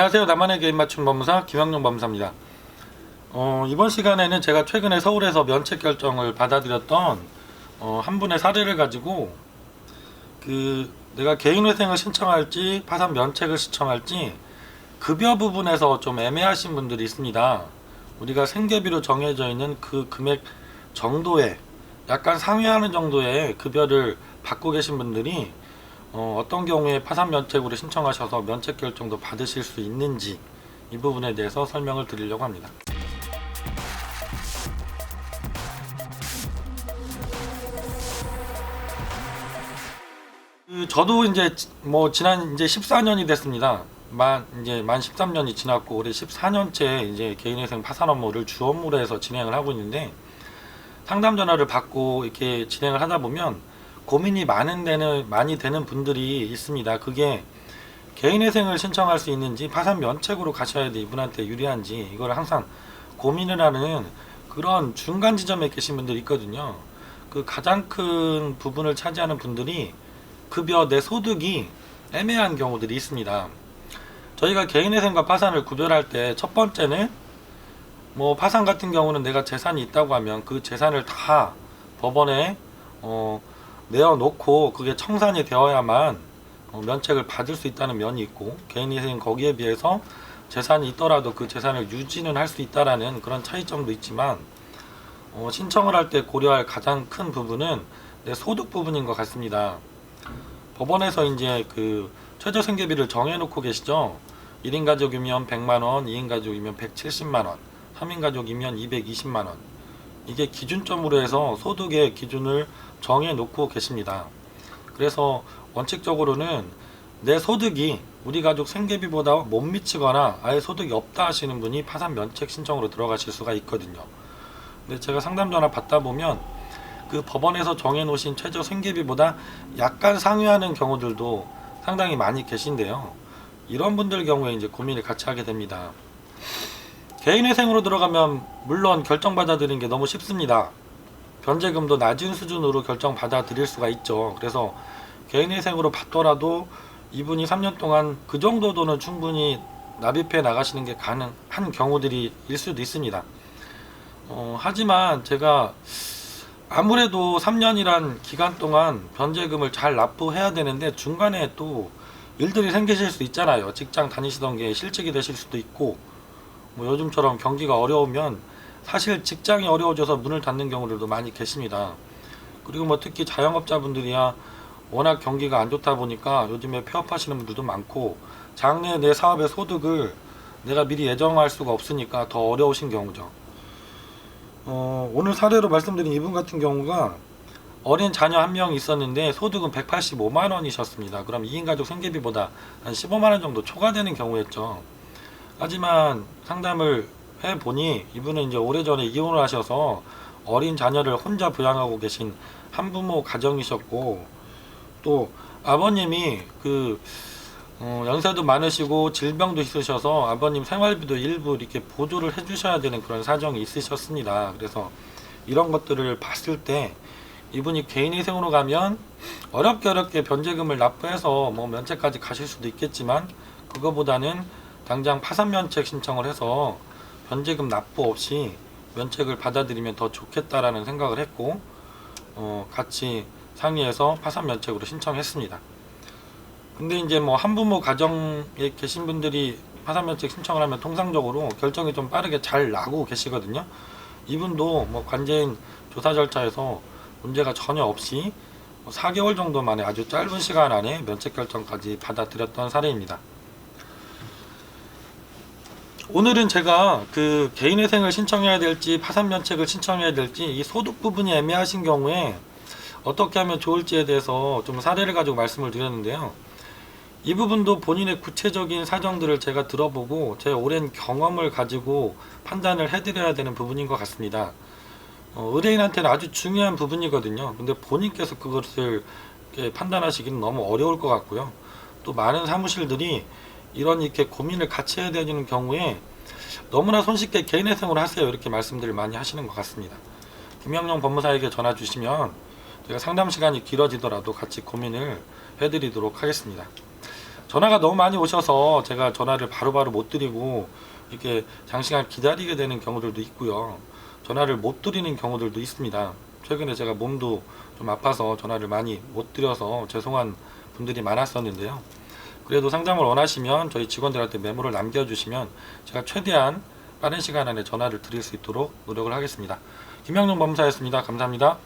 안녕하세요. 나만의 개인 맞춤 법무사 김영용 법무사입니다. 어, 이번 시간에는 제가 최근에 서울에서 면책 결정을 받아들였던 어, 한 분의 사례를 가지고 그 내가 개인회생을 신청할지 파산 면책을 신청할지 급여 부분에서 좀 애매하신 분들이 있습니다. 우리가 생계비로 정해져 있는 그 금액 정도에 약간 상회하는 정도의 급여를 받고 계신 분들이 어, 떤 경우에 파산 면책으로 신청하셔서 면책 결정도 받으실 수 있는지 이 부분에 대해서 설명을 드리려고 합니다. 그 저도 이제 지- 뭐 지난 이제 14년이 됐습니다. 만 이제 만 13년이 지났고 올해 14년째 이제 개인회생 파산 업무를 주 업무로 해서 진행을 하고 있는데 상담 전화를 받고 이렇게 진행을 하다 보면 고민이 많은 데는 많이 되는 분들이 있습니다. 그게 개인회생을 신청할 수 있는지 파산 면책으로 가셔야 돼 이분한테 유리한지 이걸 항상 고민을 하는 그런 중간 지점에 계신 분들이 있거든요. 그 가장 큰 부분을 차지하는 분들이 급여 내 소득이 애매한 경우들이 있습니다. 저희가 개인회생과 파산을 구별할 때 첫 번째는 뭐 파산 같은 경우는 내가 재산이 있다고 하면 그 재산을 다 법원에 어, 내어놓고 그게 청산이 되어야만 어, 면책을 받을 수 있다는 면이 있고 개인회생 거기에 비해서 재산이 있더라도 그 재산을 유지는 할 수 있다라는 그런 차이점도 있지만 어, 신청을 할 때 고려할 가장 큰 부분은 내 소득 부분인 것 같습니다. 법원에서 이제 그 최저 생계비를 정해놓고 계시죠. 1인 가족이면 100만 원, 2인 가족이면 170만 원, 3인 가족이면 220만 원. 이게 기준점으로 해서 소득의 기준을 정해놓고 계십니다. 그래서 원칙적으로는 내 소득이 우리 가족 생계비보다 못 미치거나 아예 소득이 없다 하시는 분이 파산 면책 신청으로 들어가실 수가 있거든요. 근데 제가 상담 전화 받다 보면 그 법원에서 정해놓으신 최저 생계비보다 약간 상회하는 경우들도 상당히 많이 계신데요. 이런 분들 경우에 이제 고민을 같이 하게 됩니다. 개인회생으로 들어가면 물론 결정 받아들이는 게 너무 쉽습니다. 변제금도 낮은 수준으로 결정 받아들일 수가 있죠. 그래서 개인회생으로 받더라도 이분이 3년 동안 그 정도 돈은 충분히 납입해 나가시는 게 가능한 경우들이 일 수도 있습니다. 어, 하지만 제가 아무래도 3년이란 기간 동안 변제금을 잘 납부해야 되는데 중간에 또 일들이 생기실 수 있잖아요. 직장 다니시던 게 실직이 되실 수도 있고 뭐 요즘처럼 경기가 어려우면 사실 직장이 어려워져서 문을 닫는 경우들도 많이 계십니다. 그리고 뭐 특히 자영업자분들이야 워낙 경기가 안 좋다 보니까 요즘에 폐업하시는 분들도 많고 장래 내 사업의 소득을 내가 미리 예정할 수가 없으니까 더 어려우신 경우죠. 어, 오늘 사례로 말씀드린 이분 같은 경우가 어린 자녀 한 명 있었는데 소득은 185만 원이셨습니다. 그럼 2인 가족 생계비보다 한 15만 원 정도 초과되는 경우였죠. 하지만 상담을 해 보니 이분은 이제 오래전에 이혼을 하셔서 어린 자녀를 혼자 부양하고 계신 한부모 가정이셨고 또 아버님이 그 어, 연세도 많으시고 질병도 있으셔서 아버님 생활비도 일부 이렇게 보조를 해주셔야 되는 그런 사정이 있으셨습니다. 그래서 이런 것들을 봤을 때 이분이 개인회생으로 가면 어렵게 어렵게 변제금을 납부해서 뭐 면책까지 가실 수도 있겠지만 그거보다는 당장 파산 면책 신청을 해서 변제금 납부 없이 면책을 받아들이면 더 좋겠다라는 생각을 했고 어, 같이 상의해서 파산 면책으로 신청했습니다. 근데 이제 뭐 한부모 가정에 계신 분들이 파산 면책 신청을 하면 통상적으로 결정이 좀 빠르게 잘 나고 계시거든요. 이분도 뭐 관제인 조사 절차에서 문제가 전혀 없이 뭐 4개월 정도 만에 아주 짧은 시간 안에 면책 결정까지 받아들였던 사례입니다. 오늘은 제가 그 개인회생을 신청해야 될지 파산 면책을 신청해야 될지 이 소득 부분이 애매하신 경우에 어떻게 하면 좋을지에 대해서 좀 사례를 가지고 말씀을 드렸는데요. 이 부분도 본인의 구체적인 사정들을 제가 들어보고 제 오랜 경험을 가지고 판단을 해드려야 되는 부분인 것 같습니다. 어, 의뢰인한테는 아주 중요한 부분이거든요. 근데 본인께서 그것을 판단하시기는 너무 어려울 것 같고요. 또 많은 사무실들이 이런 이렇게 고민을 같이 해야 되는 경우에 너무나 손쉽게 개인회생으로 하세요 이렇게 말씀들을 많이 하시는 것 같습니다. 김영용 법무사에게 전화 주시면 제가 상담 시간이 길어지더라도 같이 고민을 해드리도록 하겠습니다. 전화가 너무 많이 오셔서 제가 전화를 바로 바로 못 드리고 이렇게 장시간 기다리게 되는 경우들도 있고요. 전화를 못 드리는 경우들도 있습니다. 최근에 제가 몸도 좀 아파서 전화를 많이 못 드려서 죄송한 분들이 많았었는데요. 그래도 상담을 원하시면 저희 직원들한테 메모를 남겨주시면 제가 최대한 빠른 시간 안에 전화를 드릴 수 있도록 노력을 하겠습니다. 김영룡 법무사였습니다. 감사합니다.